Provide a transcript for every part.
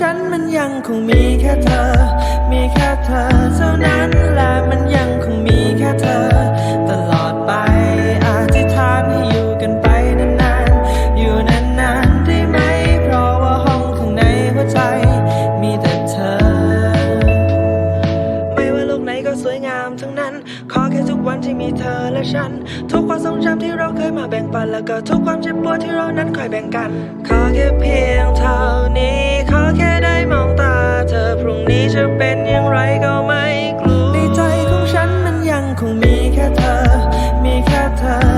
ฉันมันยังคงมีแค่เธอ มีแค่เธอเท่านั้นและมันยังคงมีแค่เธอ ตลอดไปอธิษฐานให้อยู่กันไปนานๆ อยู่นานๆได้ไหม เพราะว่าห้องข้างในหัวใจ มีแต่เธอ ไม่ว่าโลกไหนก็สวยงามทั้งนั้น ขอแค่ทุกวันที่มีเธอและฉัน ทุกความทรงจำที่เราเคยมาแบ่งปัน แล้วก็ทุกความเจ็บปวดที่เรานั้นคอยแบ่งกัน ขอแค่เพียงเท่านี้ มองตาเธอพรุ่งนี้จะเป็นอย่างไรก็ไม่กลัวในใจของฉันมันยังคงมีแค่เธอ มีแค่เธอ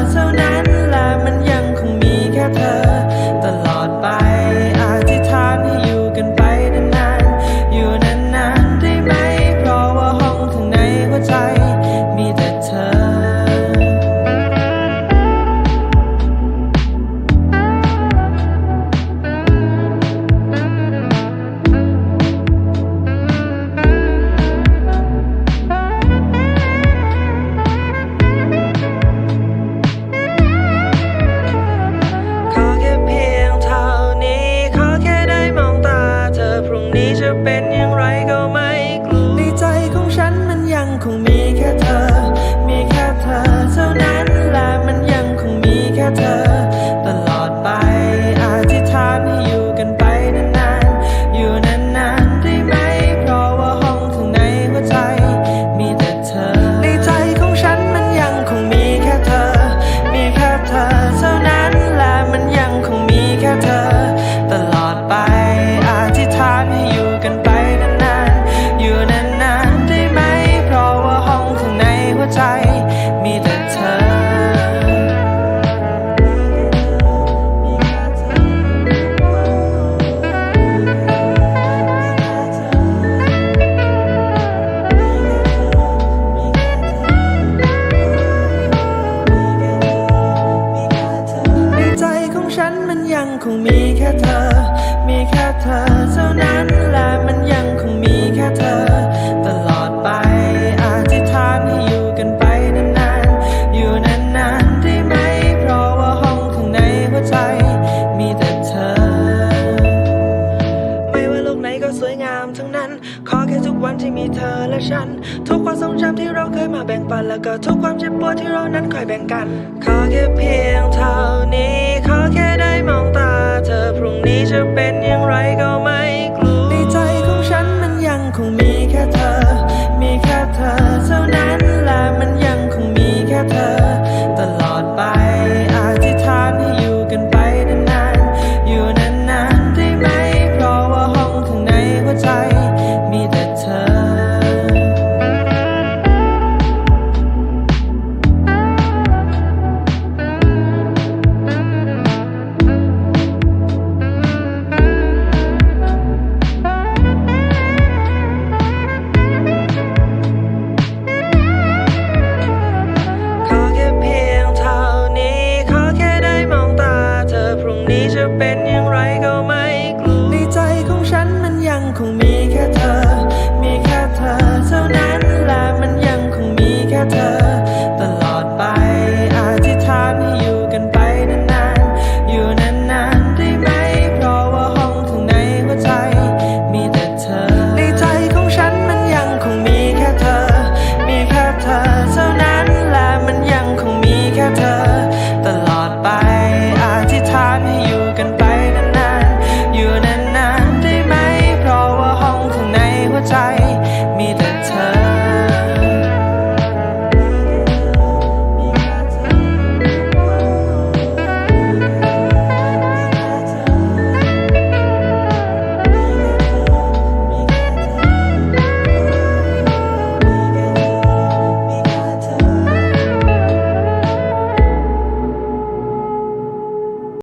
คงมีแค่เธอ มีแค่เธอ เธอ มีแค่เธอเท่านั้นและมันยังคงมีแค่เธอ ตลอดไปอธิษฐานให้อยู่กันไปนานๆ อยู่นานๆได้ไหม เพราะว่าห้องข้างในหัวใจ มีแต่เธอ ไม่ว่าโลกไหนก็สวยงามทั้งนั้น ขอแค่ทุกวันที่มีเธอและฉัน ทุกความทรงจำที่เราเคยมาแบ่งปัน แล้วก็ทุกความเจ็บปวดที่เรานั้นคอยแบ่งกัน ขอแค่เพียง จะเป็น